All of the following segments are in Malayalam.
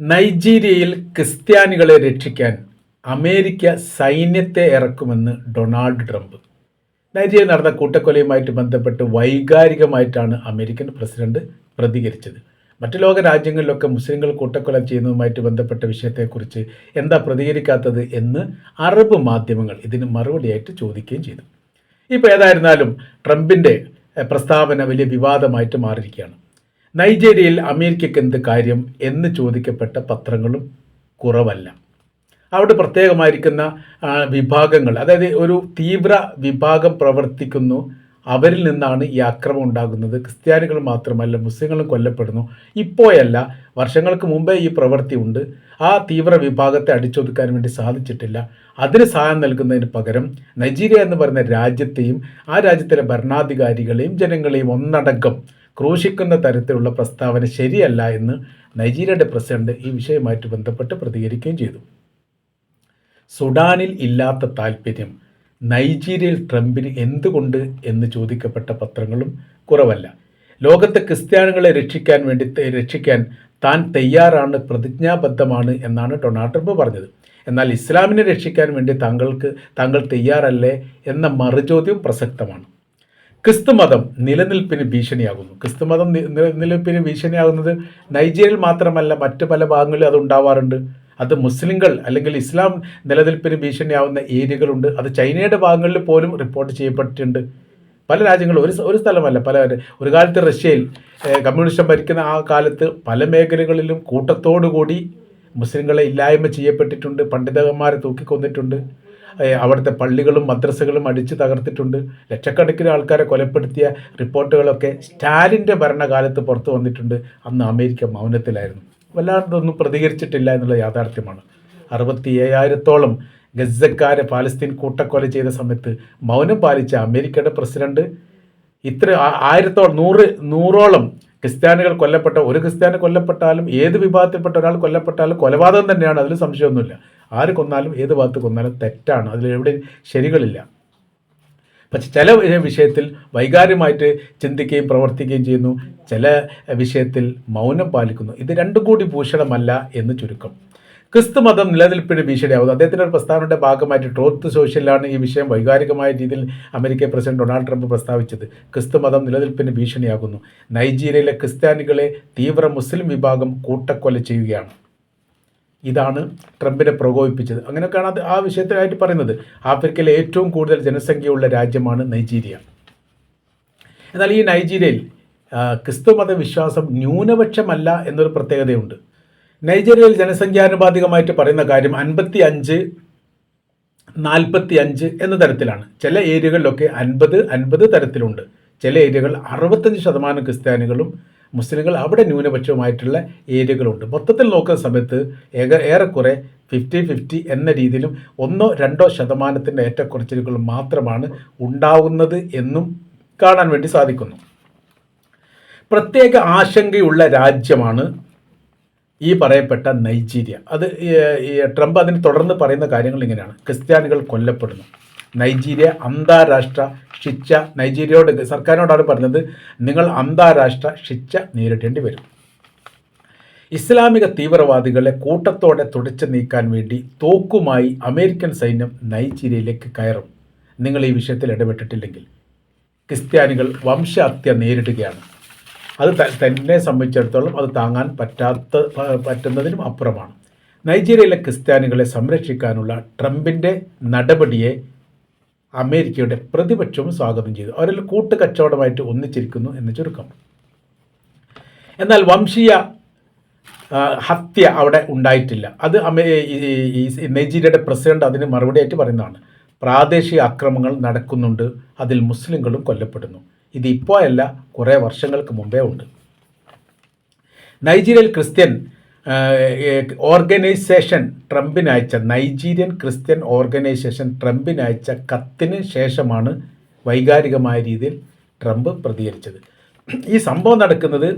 നൈജീരിയയിൽ ക്രിസ്ത്യാനികളെ രക്ഷിക്കാൻ അമേരിക്ക സൈന്യത്തെ ഇറക്കുമെന്ന് ഡൊണാൾഡ് ട്രംപ്. നൈജീരിയ നടന്ന കൂട്ടക്കൊലയുമായിട്ട് ബന്ധപ്പെട്ട് വൈകാരികമായിട്ടാണ് അമേരിക്കൻ പ്രസിഡന്റ് പ്രതികരിച്ചത്. മറ്റു ലോക രാജ്യങ്ങളിലൊക്കെ മുസ്ലിങ്ങൾ കൂട്ടക്കൊല ചെയ്യുന്നതുമായിട്ട് ബന്ധപ്പെട്ട വിഷയത്തെക്കുറിച്ച് എന്താ പ്രതികരിക്കാത്തത് എന്ന് അറബ് മാധ്യമങ്ങൾ ഇതിന് മറുപടിയായിട്ട് ചോദിക്കുകയും ചെയ്തു. ഇപ്പോൾ ഏതായിരുന്നാലും ട്രംപിന്റെ പ്രസ്താവന വലിയ വിവാദമായിട്ട് മാറിയിരിക്കുകയാണ്. നൈജീരിയയിൽ അമേരിക്കയ്ക്ക് എന്ത് കാര്യം എന്ന് ചോദിക്കപ്പെട്ട പത്രങ്ങളും കുറവല്ല. അവിടെ പ്രത്യേകമായിരിക്കുന്ന വിഭാഗങ്ങൾ അതായത് ഒരു തീവ്ര വിഭാഗം പ്രവർത്തിക്കുന്നു. അവരിൽ നിന്നാണ് ഈ ആക്രമം ഉണ്ടാകുന്നത്. ക്രിസ്ത്യാനികൾ മാത്രമല്ല മുസ്ലിങ്ങളും കൊല്ലപ്പെടുന്നു. ഇപ്പോയല്ല വർഷങ്ങൾക്ക് മുമ്പേ ഈ പ്രവൃത്തി ഉണ്ട്. ആ തീവ്ര വിഭാഗത്തെ അടിച്ചൊതുക്കാൻ വേണ്ടി സാധിച്ചിട്ടില്ല. അതിന് സഹായം നൽകുന്നതിന് പകരം നൈജീരിയ എന്ന് പറയുന്ന രാജ്യത്തെയും ആ രാജ്യത്തിലെ ഭരണാധികാരികളെയും ജനങ്ങളെയും ഒന്നടങ്കം ക്രൂശിക്കുന്ന തരത്തിലുള്ള പ്രസ്താവന ശരിയല്ല എന്ന് നൈജീരിയയുടെ പ്രസിഡന്റ് ഈ വിഷയവുമായിട്ട് ബന്ധപ്പെട്ട് പ്രതികരിക്കുകയും ചെയ്തു. സുഡാനിൽ ഇല്ലാത്ത താല്പര്യം നൈജീരിയയിൽ ട്രംപിന് എന്തുകൊണ്ട് എന്ന് ചോദിക്കപ്പെട്ട പത്രങ്ങളും കുറവല്ല. ലോകത്തെ ക്രിസ്ത്യാനികളെ രക്ഷിക്കാൻ വേണ്ടി രക്ഷിക്കാൻ താൻ തയ്യാറാണ് പ്രതിജ്ഞാബദ്ധമാണ് എന്നാണ് ഡൊണാൾഡ് ട്രംപ് പറഞ്ഞത്. എന്നാൽ ഇസ്ലാമിനെ രക്ഷിക്കാൻ വേണ്ടി താങ്കൾക്ക് താങ്കൾ തയ്യാറല്ലേ എന്ന മറുചോദ്യം പ്രസക്തമാണ്. ക്രിസ്തുമതം നിലനിൽപ്പിന് ഭീഷണിയാകുന്നു. ക്രിസ്തുമതം നിലനിൽപ്പിന് ഭീഷണിയാകുന്നത് നൈജീരിയയിൽ മാത്രമല്ല മറ്റു പല ഭാഗങ്ങളിലും അത് ഉണ്ടാവാറുണ്ട്. അത് മുസ്ലിങ്ങൾ അല്ലെങ്കിൽ ഇസ്ലാം നിലനിൽപ്പിന് ഭീഷണിയാവുന്ന ഏരിയകളുണ്ട്. അത് ചൈനയുടെ ഭാഗങ്ങളിൽ പോലും റിപ്പോർട്ട് ചെയ്യപ്പെട്ടിട്ടുണ്ട്. പല രാജ്യങ്ങളും ഒരു ഒരു സ്ഥലമല്ല പല ഒരു കാലത്ത് റഷ്യയിൽ കമ്മ്യൂണിസം ഭരിക്കുന്ന ആ കാലത്ത് പല മേഖലകളിലും കൂട്ടത്തോടുകൂടി മുസ്ലിങ്ങളെ ഇല്ലായ്മ ചെയ്യപ്പെട്ടിട്ടുണ്ട് പണ്ഡിതന്മാരെ തൂക്കിക്കൊന്നിട്ടുണ്ട്. അവിടുത്തെ പള്ളികളും മദ്രസകളും അടിച്ചു തകർത്തിട്ടുണ്ട്. ലക്ഷക്കണക്കിന് ആൾക്കാരെ കൊലപ്പെടുത്തിയ റിപ്പോർട്ടുകളൊക്കെ സ്റ്റാലിന്റെ ഭരണകാലത്ത് പുറത്തു വന്നിട്ടുണ്ട്. അന്ന് അമേരിക്ക മൗനത്തിലായിരുന്നു. വല്ലാണ്ടൊന്നും പ്രതികരിച്ചിട്ടില്ല എന്നുള്ള യാഥാർത്ഥ്യമാണ്. അറുപത്തി ഏഴായിരത്തോളം ഗസക്കാരെ പാലസ്തീൻ കൂട്ടക്കൊല ചെയ്ത സമയത്ത് മൗനം പാലിച്ച അമേരിക്കയുടെ പ്രസിഡന്റ് ഇത്ര ആയിരത്തോളം നൂറ് നൂറോളം ക്രിസ്ത്യാനികൾ കൊല്ലപ്പെട്ട ഒരു ക്രിസ്ത്യാനി കൊല്ലപ്പെട്ടാലും ഏത് വിഭാഗത്തിൽപ്പെട്ട ഒരാൾ കൊല്ലപ്പെട്ടാലും കൊലപാതകം തന്നെയാണ്. അതിൽ സംശയമൊന്നുമില്ല. ആര് കൊന്നാലും ഏത് ഭാഗത്ത് കൊന്നാലും തെറ്റാണ്. അതിൽ എവിടെ ശരികളില്ല. പക്ഷെ ചില വിഷയത്തിൽ വൈകാര്യമായിട്ട് ചിന്തിക്കുകയും പ്രവർത്തിക്കുകയും ചെയ്യുന്നു. ചില വിഷയത്തിൽ മൗനം പാലിക്കുന്നു. ഇത് രണ്ടും കൂടി ഭൂഷണമല്ല എന്ന് ചുരുക്കം. ക്രിസ്തു മതം നിലനിൽപ്പിന് ഭീഷണിയാവുന്നു അദ്ദേഹത്തിന്റെ ഒരു പ്രസ്താവനയുടെ ഭാഗമായിട്ട് ട്രോത്ത് സോഷ്യലാണ് ഈ വിഷയം വൈകാരികമായ രീതിയിൽ അമേരിക്കൻ പ്രസിഡന്റ് ഡൊണാൾഡ് ട്രംപ് പ്രസ്താവിച്ചത്. ക്രിസ്തു മതം നിലനിൽപ്പിന് ഭീഷണിയാകുന്നു. നൈജീരിയയിലെ ക്രിസ്ത്യാനികളെ തീവ്ര മുസ്ലിം വിഭാഗം കൂട്ടക്കൊല ചെയ്യുകയാണ്. ഇതാണ് ട്രംപിനെ പ്രകോപിപ്പിച്ചത്. അങ്ങനെയൊക്കെയാണ് അത് ആ വിഷയത്തിലായിട്ട് പറയുന്നത്. ആഫ്രിക്കയിലെ ഏറ്റവും കൂടുതൽ ജനസംഖ്യയുള്ള രാജ്യമാണ് നൈജീരിയ. എന്നാൽ ഈ നൈജീരിയയിൽ ക്രിസ്തു മതവിശ്വാസം വിശ്വാസം ന്യൂനപക്ഷമല്ല എന്നൊരു പ്രത്യേകതയുണ്ട്. നൈജീരിയയിൽ ജനസംഖ്യാനുപാതികമായിട്ട് പറയുന്ന കാര്യം അൻപത്തി അഞ്ച് നാൽപ്പത്തി അഞ്ച് എന്ന തരത്തിലാണ്. ചില ഏരിയകളിലൊക്കെ അൻപത് അൻപത് തരത്തിലുണ്ട്. ചില ഏരിയകൾ അറുപത്തഞ്ച് ശതമാനം ക്രിസ്ത്യാനികളും മുസ്ലിങ്ങൾ അവിടെ ന്യൂനപക്ഷവുമായിട്ടുള്ള ഏരിയകളുണ്ട്. മൊത്തത്തിൽ നോക്കുന്ന സമയത്ത് ഏക ഏറെക്കുറെ ഫിഫ്റ്റി ഫിഫ്റ്റി എന്ന രീതിയിലും ഒന്നോ രണ്ടോ ശതമാനത്തിന്റെ ഏറ്റക്കുറച്ചിലുകൾ മാത്രമാണ് ഉണ്ടാവുന്നത് എന്നും കാണാൻ വേണ്ടി സാധിക്കുന്നു. പ്രത്യേക ആശങ്കയുള്ള രാജ്യമാണ് ഈ പറയപ്പെട്ട നൈജീരിയ. അത് ട്രംപ് അതിന് തുടർന്ന് പറയുന്ന കാര്യങ്ങൾ ഇങ്ങനെയാണ്. ക്രിസ്ത്യാനികൾ കൊല്ലപ്പെടുന്നു. നൈജീരിയ അന്താരാഷ്ട്ര ശിക്ഷ നൈജീരിയയോട് സർക്കാരിനോടാണ് പറഞ്ഞത്. നിങ്ങൾ അന്താരാഷ്ട്ര ശിക്ഷ നേരിടേണ്ടി വരും. ഇസ്ലാമിക തീവ്രവാദികളെ കൂട്ടത്തോടെ തുടച്ചു നീക്കാൻ വേണ്ടി തോക്കുമായി അമേരിക്കൻ സൈന്യം നൈജീരിയയിലേക്ക് കയറും. നിങ്ങൾ ഈ വിഷയത്തിൽ ഇടപെട്ടിട്ടില്ലെങ്കിൽ. ക്രിസ്ത്യാനികൾ വംശഹത്യ നേരിടുകയാണ്. അത് തന്നെ സംബന്ധിച്ചിടത്തോളം അത് താങ്ങാൻ പറ്റാത്ത പറ്റുന്നതിനും അപ്പുറമാണ്. നൈജീരിയയിലെ ക്രിസ്ത്യാനികളെ സംരക്ഷിക്കാനുള്ള ട്രംപിന്റെ നടപടിയെ അമേരിക്കയുടെ പ്രതിപക്ഷവും സ്വാഗതം ചെയ്തു. അവരിൽ കൂട്ടുകച്ചവടമായിട്ട് ഒന്നിച്ചിരിക്കുന്നു എന്ന് ചുരുക്കം. എന്നാൽ വംശീയ ഹത്യ അവിടെ ഉണ്ടായിട്ടില്ല. അത് ഈ- നൈജീരിയയുടെ പ്രസിഡന്റ് അതിന് മറുപടിയായിട്ട് പറയുന്നതാണ്. പ്രാദേശിക അക്രമങ്ങൾ നടക്കുന്നുണ്ട്. അതിൽ മുസ്ലിങ്ങളും കൊല്ലപ്പെടുന്നു. ഇത് ഇപ്പോഴല്ല കുറേ വർഷങ്ങൾക്ക് മുമ്പേ ഉണ്ട്. നൈജീരിയയിൽ ക്രിസ്ത്യൻ ഓർഗനൈസേഷൻ ട്രംപിന് അയച്ച നൈജീരിയൻ ക്രിസ്ത്യൻ ഓർഗനൈസേഷൻ ട്രംപിന് അയച്ച കത്തിന് ശേഷമാണ് വൈകാരികമായ രീതിയിൽ ട്രംപ് പ്രതികരിച്ചത്. ഈ സംഭവം നടക്കുന്നത്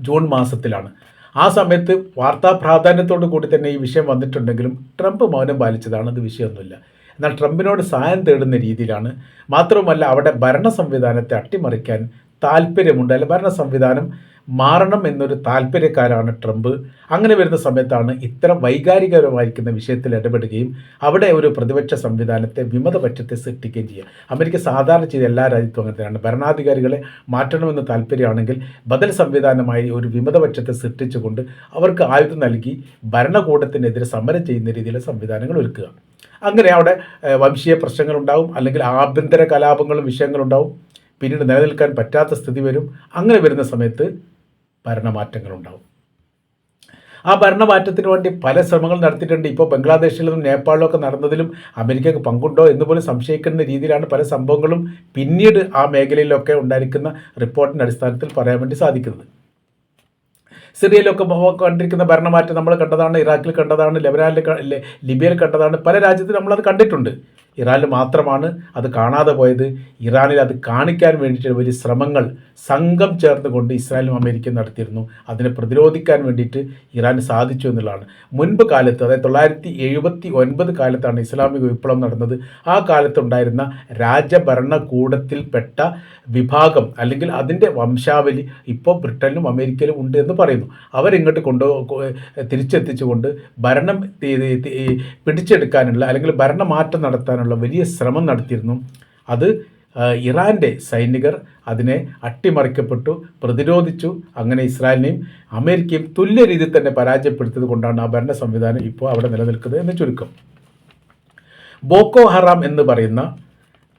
ജൂൺ മാസത്തിലാണ്. ആ സമയത്ത് വാർത്താ പ്രാധാന്യത്തോടു കൂടി തന്നെ ഈ വിഷയം വന്നിട്ടുണ്ടെങ്കിലും ട്രംപ് മൗനം പാലിച്ചതാണ് അത് വിഷയമൊന്നുമില്ല. എന്നാൽ ട്രംപിനോട് സഹായം തേടുന്ന രീതിയിലാണ്. മാത്രവുമല്ല അവിടെ ഭരണ സംവിധാനത്തെ അട്ടിമറിക്കാൻ താല്പര്യമുണ്ട് അല്ലെ ഭരണ സംവിധാനം മാറണം എന്നൊരു താല്പര്യക്കാരാണ് ട്രംപ്. അങ്ങനെ വരുന്ന സമയത്താണ് ഇത്തരം വൈകാരികപരമായിരിക്കുന്ന വിഷയത്തിൽ ഇടപെടുകയും അവിടെ ഒരു പ്രതിപക്ഷ സംവിധാനത്തെ വിമതപക്ഷത്തെ സൃഷ്ടിക്കുകയും ചെയ്യുക. അമേരിക്ക സാധാരണ ചെയ്ത എല്ലാ രാജ്യത്തും അങ്ങനെ തന്നെയാണ്. ഭരണാധികാരികളെ മാറ്റണമെന്ന് താല്പര്യമാണെങ്കിൽ ബദൽ സംവിധാനമായി ഒരു വിമതപക്ഷത്തെ സൃഷ്ടിച്ചുകൊണ്ട് അവർക്ക് ആയുധം നൽകി ഭരണകൂടത്തിനെതിരെ സമരം ചെയ്യുന്ന രീതിയിലുള്ള സംവിധാനങ്ങൾ ഒരുക്കുക. അങ്ങനെ അവിടെ വംശീയ പ്രശ്നങ്ങളുണ്ടാവും അല്ലെങ്കിൽ ആഭ്യന്തര കലാപങ്ങളും വിഷയങ്ങളുണ്ടാവും. പിന്നീട് നിലനിൽക്കാൻ പറ്റാത്ത സ്ഥിതി വരും. അങ്ങനെ വരുന്ന സമയത്ത് ഭരണമാറ്റങ്ങളുണ്ടാവും. ആ ഭരണമാറ്റത്തിന് വേണ്ടി പല ശ്രമങ്ങൾ നടത്തിയിട്ടുണ്ട്. ഇപ്പോൾ ബംഗ്ലാദേശിലും നേപ്പാളിലും ഒക്കെ നടന്നതിലും അമേരിക്കക്ക് പങ്കുണ്ടോ എന്ന് പോലും സംശയിക്കുന്ന രീതിയിലാണ് പല സംഭവങ്ങളും പിന്നീട് ആ മേഖലയിലൊക്കെ ഉണ്ടായിരിക്കുന്ന റിപ്പോർട്ടിന്റെ അടിസ്ഥാനത്തിൽ പറയാൻ വേണ്ടി സാധിക്കുന്നത്. സിറിയയിലൊക്കെ കണ്ടിരിക്കുന്ന ഭരണമാറ്റം നമ്മൾ കണ്ടതാണ് ഇറാഖിൽ കണ്ടതാണ് ലെബനാനിൽ ലിബിയയിൽ കണ്ടതാണ് പല രാജ്യത്തും നമ്മളത് കണ്ടിട്ടുണ്ട്. ഇറാനിൽ മാത്രമാണ് അത് കാണാതെ പോയത്. ഇറാനിൽ അത് കാണിക്കാൻ വേണ്ടിയിട്ട് വലിയ ശ്രമങ്ങൾ സംഘം ചേർന്നുകൊണ്ട് ഇസ്രായേലും അമേരിക്കയും നടത്തിയിരുന്നു. അതിനെ പ്രതിരോധിക്കാൻ വേണ്ടിയിട്ട് ഇറാന് സാധിച്ചു എന്നുള്ളതാണ്. മുൻപ് കാലത്ത് അതായത് തൊള്ളായിരത്തി എഴുപത്തി ഒൻപത് കാലത്താണ് ഇസ്ലാമിക വിപ്ലവം നടന്നത്. ആ കാലത്തുണ്ടായിരുന്ന രാജഭരണകൂടത്തിൽപ്പെട്ട വിഭാഗം അല്ലെങ്കിൽ അതിന്റെ വംശാവലി ഇപ്പോൾ ബ്രിട്ടനിലും അമേരിക്കയിലും ഉണ്ട് എന്ന് പറയുന്നു. അവരിങ്ങോട്ട് കൊണ്ടു തിരിച്ചെത്തിച്ചുകൊണ്ട് ഭരണം പിടിച്ചെടുക്കാനുള്ള അല്ലെങ്കിൽ ഭരണമാറ്റം നടത്താനുള്ള വലിയ ശ്രമം നടത്തിയിരുന്നു. അത് ഇറാന്റെ സൈനികർ അതിനെ അട്ടിമറിക്കപ്പെട്ടു പ്രതിരോധിച്ചു. അങ്ങനെ ഇസ്രായേലിനെയും അമേരിക്കയും തുല്യ രീതിയിൽ തന്നെ പരാജയപ്പെടുത്തിയത് കൊണ്ടാണ് ആ ഭരണ സംവിധാനം ഇപ്പോൾ അവിടെ നിലനിൽക്കുന്നത് എന്ന് ചുരുക്കം. ബോക്കോ ഹറാം എന്ന് പറയുന്ന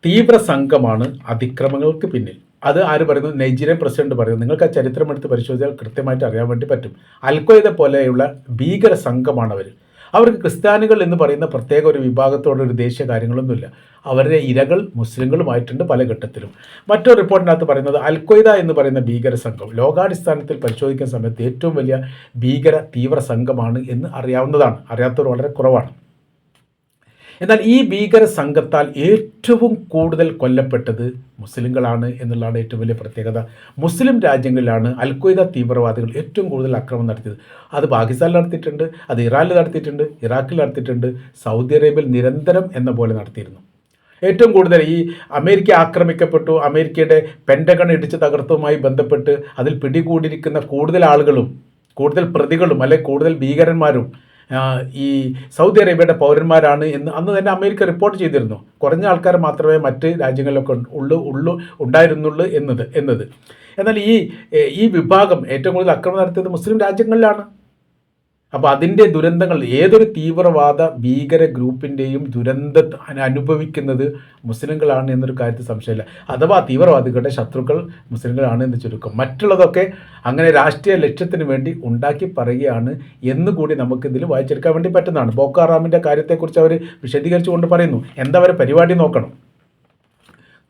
തീവ്ര സംഘമാണ് അതിക്രമങ്ങൾക്ക് പിന്നിൽ. അത് ആര് പറയുന്നു? നൈജീരിയൻ പ്രസിഡന്റ് പറയുന്നു. നിങ്ങൾക്ക് ആ ചരിത്രം എടുത്ത് പരിശോധിച്ചാൽ കൃത്യമായിട്ട് അറിയാൻ വേണ്ടി പറ്റും. അൽക്വയ്ദ പോലെയുള്ള ഭീകര സംഘമാണ് അവർ അവർക്ക് ക്രിസ്ത്യാനികൾ എന്ന് പറയുന്ന പ്രത്യേക ഒരു വിഭാഗത്തോടെ ഒരു ദേശീയ കാര്യങ്ങളൊന്നുമില്ല. അവരുടെ ഇരകൾ മുസ്ലിങ്ങളുമായിട്ടുണ്ട് പല ഘട്ടത്തിലും. മറ്റൊരു റിപ്പോർട്ടിനകത്ത് പറയുന്നത് അൽക്വയ്ദ എന്ന് പറയുന്ന ഭീകര സംഘം. ലോകാടിസ്ഥാനത്തിൽ പരിശോധിക്കുന്ന സമയത്ത് ഏറ്റവും വലിയ ഭീകര തീവ്ര സംഘമാണ് എന്ന് അറിയാവുന്നതാണ്. അറിയാത്തവർ വളരെ കുറവാണ്. എന്നാൽ ഈ ഭീകര സംഘത്താൽ ഏറ്റവും കൂടുതൽ കൊല്ലപ്പെട്ടത് മുസ്ലിങ്ങളാണ് എന്നുള്ളതാണ് ഏറ്റവും വലിയ പ്രത്യേകത. മുസ്ലിം രാജ്യങ്ങളിലാണ് അൽഖ്വയ്ദ തീവ്രവാദികൾ ഏറ്റവും കൂടുതൽ ആക്രമണം നടത്തിയത്. അത് പാകിസ്ഥാനിൽ നടത്തിയിട്ടുണ്ട് അത് ഇറാനിൽ നടത്തിയിട്ടുണ്ട് ഇറാഖിൽ നടത്തിയിട്ടുണ്ട് സൗദി അറേബ്യയിൽ നിരന്തരം എന്ന പോലെ നടത്തിയിരുന്നു. ഏറ്റവും കൂടുതൽ ഈ അമേരിക്ക ആക്രമിക്കപ്പെട്ടു അമേരിക്കയുടെ പെൻഡഗൺ ഇടിച്ച് തകർത്തവുമായി ബന്ധപ്പെട്ട് അതിൽ പിടികൂടിയിരിക്കുന്ന കൂടുതൽ ആളുകളും കൂടുതൽ പ്രതികളും അല്ലെ കൂടുതൽ ഭീകരന്മാരും ഈ സൗദി അറേബ്യയുടെ പൗരന്മാരാണ് എന്ന് അന്ന് തന്നെ അമേരിക്ക റിപ്പോർട്ട് ചെയ്തിരുന്നു. കുറഞ്ഞ ആൾക്കാർ മാത്രമേ മറ്റ് രാജ്യങ്ങളിലൊക്കെ ഉള്ളു ഉള്ളു ഉണ്ടായിരുന്നുള്ളൂ എന്നത് എന്നത്. എന്നാൽ ഈ ഈ വിഭാഗം ഏറ്റവും കൂടുതൽ അക്രമം നടത്തിയത് മുസ്ലിം രാജ്യങ്ങളിലാണ്. അപ്പോൾ അതിന്റെ ദുരന്തങ്ങൾ ഏതൊരു തീവ്രവാദ ഭീകര ഗ്രൂപ്പിന്റെയും ദുരന്ത അനുഭവിക്കുന്നത് മുസ്ലിങ്ങളാണ് എന്നൊരു കാര്യത്തിൽ സംശയമില്ല. അഥവാ തീവ്രവാദികളുടെ ശത്രുക്കൾ മുസ്ലിങ്ങളാണ് എന്ന് ചുരുക്കം. മറ്റുള്ളതൊക്കെ അങ്ങനെ രാഷ്ട്രീയ ലക്ഷ്യത്തിന് വേണ്ടി ഉണ്ടാക്കി പറയുകയാണ് എന്നുകൂടി നമുക്ക് ഇതിൽ വായിച്ചെടുക്കാൻ വേണ്ടി പറ്റുന്നതാണ്. ബോക്കാറാമിന്റെ കാര്യത്തെക്കുറിച്ച് അവർ വിശദീകരിച്ചുകൊണ്ട് പറയുന്നു. എന്താ അവരെ പരിപാടി നോക്കണം?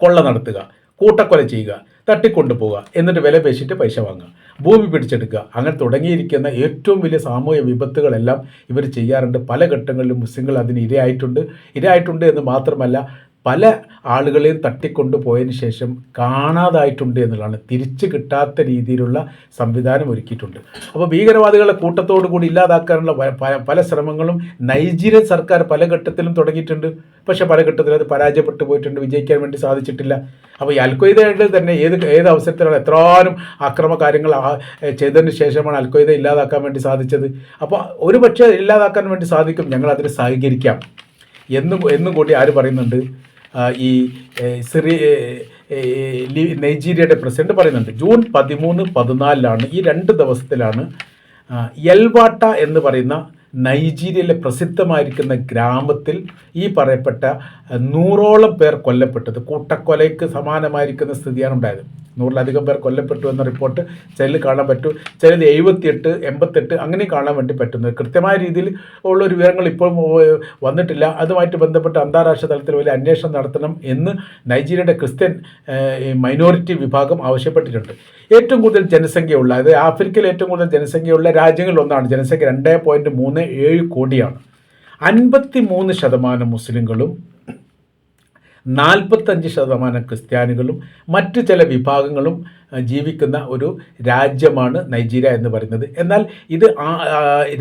കൊള്ള നടത്തുക. കൂട്ടക്കൊല ചെയ്യുക തട്ടിക്കൊണ്ടുപോവുക എന്നിട്ട് വില പേശിട്ട് പൈസ വാങ്ങുക ഭൂമി പിടിച്ചെടുക്കുക. അങ്ങനെ തുടങ്ങിയിരിക്കുന്ന ഏറ്റവും വലിയ സാമൂഹ്യ വിപത്തുകളെല്ലാം ഇവർ ചെയ്യാറുണ്ട്. പല ഘട്ടങ്ങളിലും മുസ്ലിങ്ങൾ അതിന് ഇരയായിട്ടുണ്ട്. ഇരയായിട്ടുണ്ട് എന്ന് മാത്രമല്ല പല ആളുകളെയും തട്ടിക്കൊണ്ടു പോയതിന് ശേഷം കാണാതായിട്ടുണ്ട് എന്നുള്ളതാണ്. തിരിച്ചു കിട്ടാത്ത രീതിയിലുള്ള സംവിധാനം ഒരുക്കിയിട്ടുണ്ട്. അപ്പോൾ ഭീകരവാദികളെ കൂട്ടത്തോടു കൂടി ഇല്ലാതാക്കാനുള്ള പല ശ്രമങ്ങളും നൈജീരിയൻ സർക്കാർ പല ഘട്ടത്തിലും തുടങ്ങിയിട്ടുണ്ട്. പക്ഷേ പല ഘട്ടത്തിലും അത് പരാജയപ്പെട്ടു പോയിട്ടുണ്ട്. വിജയിക്കാൻ വേണ്ടി സാധിച്ചിട്ടില്ല. അപ്പോൾ ഈ അൽക്കൊയ്ദയുടെ തന്നെ ഏത് ഏത് അവസരത്തിലാണ് എത്രാനും അക്രമ കാര്യങ്ങൾ ചെയ്തതിന് ശേഷമാണ് അൽക്കൊയ്ദ ഇല്ലാതാക്കാൻ വേണ്ടി സാധിച്ചത്. അപ്പോൾ ഒരു പക്ഷേ ഇല്ലാതാക്കാൻ വേണ്ടി സാധിക്കും. ഞങ്ങൾ അതിന് സഹകരിക്കാം. എന്നും എന്നും കൂടി ആര് പറയുന്നുണ്ട്? ഈ സിറി നൈജീരിയയുടെ പ്രസിഡന്റ് പറയുന്നുണ്ട്. ജൂൺ പതിമൂന്ന് പതിനാലിലാണ് ഈ രണ്ട് ദിവസത്തിലാണ് എൽവാട്ട എന്ന് പറയുന്ന നൈജീരിയയിലെ പ്രസിദ്ധമായിരിക്കുന്ന ഗ്രാമത്തിൽ ഈ പറയപ്പെട്ട നൂറോളം പേർ കൊല്ലപ്പെട്ടത് കൂട്ടക്കൊലയ്ക്ക് സമാനമായിരിക്കുന്ന സ്ഥിതിയാണ് ഉണ്ടായത്. നൂറിലധികം പേർ കൊല്ലപ്പെട്ടു എന്ന റിപ്പോർട്ട് ചിലത് കാണാൻ പറ്റും. ചിലത് എഴുപത്തിയെട്ട് എൺപത്തെട്ട് അങ്ങനെ കാണാൻ വേണ്ടി പറ്റുന്നത്. കൃത്യമായ രീതിയിൽ ഉള്ള ഒരു വിവരങ്ങൾ ഇപ്പോൾ വന്നിട്ടില്ല. അതുമായിട്ട് ബന്ധപ്പെട്ട് അന്താരാഷ്ട്ര തലത്തിൽ വലിയ അന്വേഷണം നടത്തണം എന്ന് നൈജീരിയയുടെ ക്രിസ്ത്യൻ മൈനോറിറ്റി വിഭാഗം ആവശ്യപ്പെട്ടിട്ടുണ്ട്. ഏറ്റവും കൂടുതൽ ജനസംഖ്യയുള്ള അതായത് ആഫ്രിക്കയിൽ ഏറ്റവും കൂടുതൽ ജനസംഖ്യയുള്ള രാജ്യങ്ങളിൽ ഒന്നാണ് ജനസംഖ്യ രണ്ട് പോയിന്റ് മൂന്ന് ഏഴ് കോടിയാണ്. അൻപത്തി മൂന്ന് ശതമാനം മുസ്ലിങ്ങളും നാൽപ്പത്തഞ്ച് ശതമാനം ക്രിസ്ത്യാനികളും മറ്റു ചില വിഭാഗങ്ങളും ജീവിക്കുന്ന ഒരു രാജ്യമാണ് നൈജീരിയ എന്ന് പറയുന്നത്. എന്നാൽ ഇത്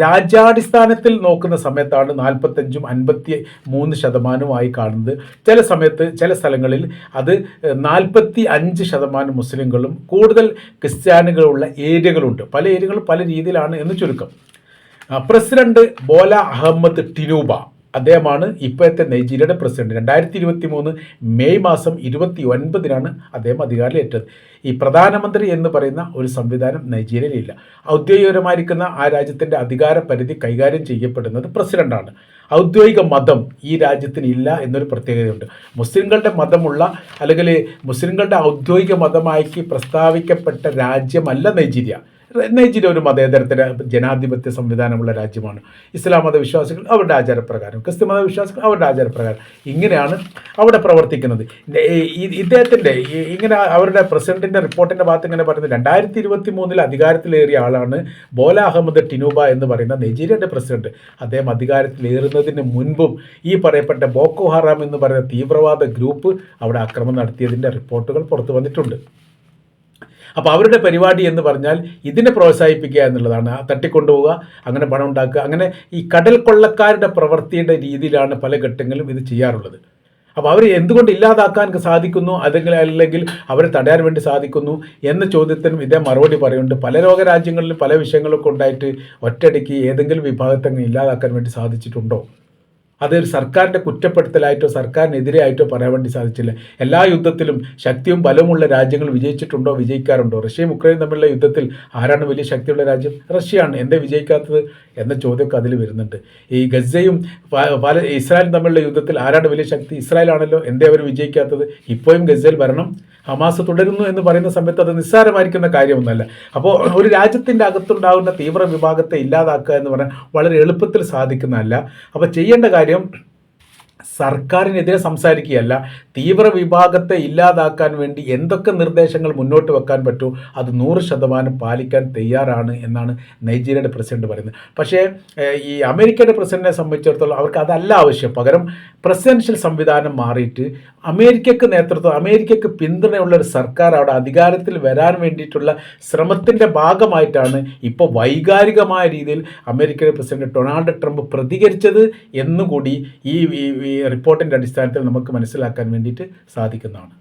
രാജ്യാടിസ്ഥാനത്തിൽ നോക്കുന്ന സമയത്താണ് നാൽപ്പത്തഞ്ചും അൻപത്തി മൂന്ന് ശതമാനവുമായി കാണുന്നത്. ചില സമയത്ത് ചില സ്ഥലങ്ങളിൽ അത് നാൽപ്പത്തി അഞ്ച് ശതമാനം മുസ്ലിങ്ങളും കൂടുതൽ ക്രിസ്ത്യാനികളുള്ള ഏരിയകളുണ്ട്. പല ഏരിയകളും പല രീതിയിലാണ് എന്ന് ചുരുക്കം. പ്രസിഡന്റ് ബോല അഹമ്മദ് ടിനൂബ അദ്ദേഹമാണ് ഇപ്പോഴത്തെ നൈജീരിയയുടെ പ്രസിഡന്റ്. രണ്ടായിരത്തി ഇരുപത്തി മൂന്ന് മെയ് മാസം ഇരുപത്തി ഒൻപതിനാണ് അദ്ദേഹം അധികാരത്തിലേറ്റത് ഈ പ്രധാനമന്ത്രി എന്ന് പറയുന്ന ഒരു സംവിധാനം നൈജീരിയയിലില്ല. ഔദ്യോഗികപരമായിരിക്കുന്ന ആ രാജ്യത്തിന്റെ അധികാര പരിധി കൈകാര്യം ചെയ്യപ്പെടുന്നത് പ്രസിഡന്റാണ്. ഔദ്യോഗിക മതം ഈ രാജ്യത്തിന് ഇല്ല എന്നൊരു പ്രത്യേകതയുണ്ട്. മുസ്ലിങ്ങളുടെ മതമുള്ള അല്ലെങ്കിൽ മുസ്ലിങ്ങളുടെ ഔദ്യോഗിക മതമായി പ്രസ്താവിക്കപ്പെട്ട രാജ്യമല്ല നൈജീരിയ. നൈജീരിയ ഒരു മതേതരത്തിന് ജനാധിപത്യ സംവിധാനമുള്ള രാജ്യമാണ്. ഇസ്ലാം മതവിശ്വാസികൾ അവരുടെ ആചാരപ്രകാരം ക്രിസ്ത്യ മത വിശ്വാസികൾ അവരുടെ ആചാരപ്രകാരം ഇങ്ങനെയാണ് അവിടെ പ്രവർത്തിക്കുന്നത്. ഇദ്ദേഹത്തിന്റെ ഇങ്ങനെ അവരുടെ പ്രസിഡന്റിന്റെ റിപ്പോർട്ടിന്റെ ഭാഗത്ത് ഇങ്ങനെ പറയുന്നത് രണ്ടായിരത്തി ഇരുപത്തി മൂന്നിൽ അധികാരത്തിലേറിയ ആളാണ് ബോല അഹമ്മദ് ടിനൂബ എന്ന് പറയുന്ന നൈജീരിയയുടെ പ്രസിഡന്റ്. അദ്ദേഹം അധികാരത്തിലേറുന്നതിന് മുൻപും ഈ പറയപ്പെട്ട ബോക്കോ ഹറാം എന്ന് പറയുന്ന തീവ്രവാദ ഗ്രൂപ്പ് അവിടെ ആക്രമണം നടത്തിയതിന്റെ റിപ്പോർട്ടുകൾ പുറത്തു വന്നിട്ടുണ്ട്. അപ്പോൾ അവരുടെ പരിപാടി എന്ന് പറഞ്ഞാൽ ഇതിനെ പ്രോത്സാഹിപ്പിക്കുക എന്നുള്ളതാണ്. തട്ടിക്കൊണ്ടുപോവുക അങ്ങനെ പണം ഉണ്ടാക്കുക അങ്ങനെ ഈ കടൽ കൊള്ളക്കാരുടെ പ്രവൃത്തിയുടെ രീതിയിലാണ് പല ഘട്ടങ്ങളിലും ഇത് ചെയ്യാറുള്ളത്. അപ്പോൾ അവർ എന്തുകൊണ്ട് ഇല്ലാതാക്കാൻ സാധിക്കുന്നു അല്ലെങ്കിൽ അല്ലെങ്കിൽ അവരെ തടയാൻ വേണ്ടി സാധിക്കുന്നു എന്ന ചോദ്യത്തിനും ഇതേ മറുപടി പറയുന്നുണ്ട്. പല ലോകരാജ്യങ്ങളിലും പല വിഷയങ്ങളൊക്കെ ഉണ്ടായിട്ട് ഒറ്റയടിക്ക് ഏതെങ്കിലും വിഭാഗത്തെ ഇല്ലാതാക്കാൻ വേണ്ടി സാധിച്ചിട്ടുണ്ടോ? അതൊരു സർക്കാരിന്റെ കുറ്റപ്പെടുത്തലായിട്ടോ സർക്കാരിനെതിരെയായിട്ടോ പറയാൻ വേണ്ടി സാധിച്ചില്ല. എല്ലാ യുദ്ധത്തിലും ശക്തിയും ബലവുമുള്ള രാജ്യങ്ങൾ വിജയിച്ചിട്ടുണ്ടോ വിജയിക്കാറുണ്ടോ? റഷ്യയും ഉക്രൈനും തമ്മിലുള്ള യുദ്ധത്തിൽ ആരാണ് വലിയ ശക്തിയുള്ള രാജ്യം? റഷ്യയാണ്. എന്തേ വിജയിക്കാത്തത് എന്ന ചോദ്യമൊക്കെ അതിൽ വരുന്നുണ്ട്. ഈ ഗസയും ഇസ്രായേലും തമ്മിലുള്ള യുദ്ധത്തിൽ ആരാണ് വലിയ ശക്തി? ഇസ്രായേലാണല്ലോ. എന്തേ അവർ വിജയിക്കാത്തത്? ഇപ്പോഴും ഗസയിൽ ഭരണം ഹമാസ് തുടരുന്നു എന്ന് പറയുന്ന സമയത്ത് അത് നിസ്സാരമായിരിക്കുന്ന കാര്യമൊന്നുമല്ല. അപ്പോൾ ഒരു രാജ്യത്തിന്റെ അകത്തുണ്ടാകുന്ന തീവ്ര വിഭാഗത്തെ ഇല്ലാതാക്കുക എന്ന് പറഞ്ഞാൽ വളരെ എളുപ്പത്തിൽ സാധിക്കുന്നതല്ല. അപ്പോൾ ചെയ്യേണ്ട കാര്യം Aquarium സർക്കാരിനെതിരെ സംസാരിക്കുകയല്ല തീവ്ര വിഭാഗത്തെ ഇല്ലാതാക്കാൻ വേണ്ടി എന്തൊക്കെ നിർദ്ദേശങ്ങൾ മുന്നോട്ട് വെക്കാൻ പറ്റുമോ അത് നൂറ് ശതമാനം പാലിക്കാൻ തയ്യാറാണ് എന്നാണ് നൈജീരിയയുടെ പ്രസിഡന്റ് പറയുന്നത്. പക്ഷേ ഈ അമേരിക്കയുടെ പ്രസിഡന്റിനെ സംബന്ധിച്ചിടത്തോളം അവർക്ക് അതല്ല ആവശ്യം. പകരം പ്രസിഡൻഷ്യൽ സംവിധാനം മാറിയിട്ട് അമേരിക്കയ്ക്ക് നേതൃത്വം അമേരിക്കയ്ക്ക് പിന്തുണയുള്ള ഒരു സർക്കാർ അവിടെ അധികാരത്തിൽ വരാൻ വേണ്ടിയിട്ടുള്ള ശ്രമത്തിന്റെ ഭാഗമായിട്ടാണ് ഇപ്പോൾ വൈകാരികമായ രീതിയിൽ അമേരിക്കയുടെ പ്രസിഡന്റ് ഡൊണാൾഡ് ട്രംപ് പ്രതികരിച്ചത് എന്നുകൂടി ഈ റിപ്പോർട്ടിന്റെ അടിസ്ഥാനത്തിൽ നമുക്ക് മനസ്സിലാക്കാൻ വേണ്ടിയിട്ട് സാധിക്കുന്നതാണ്.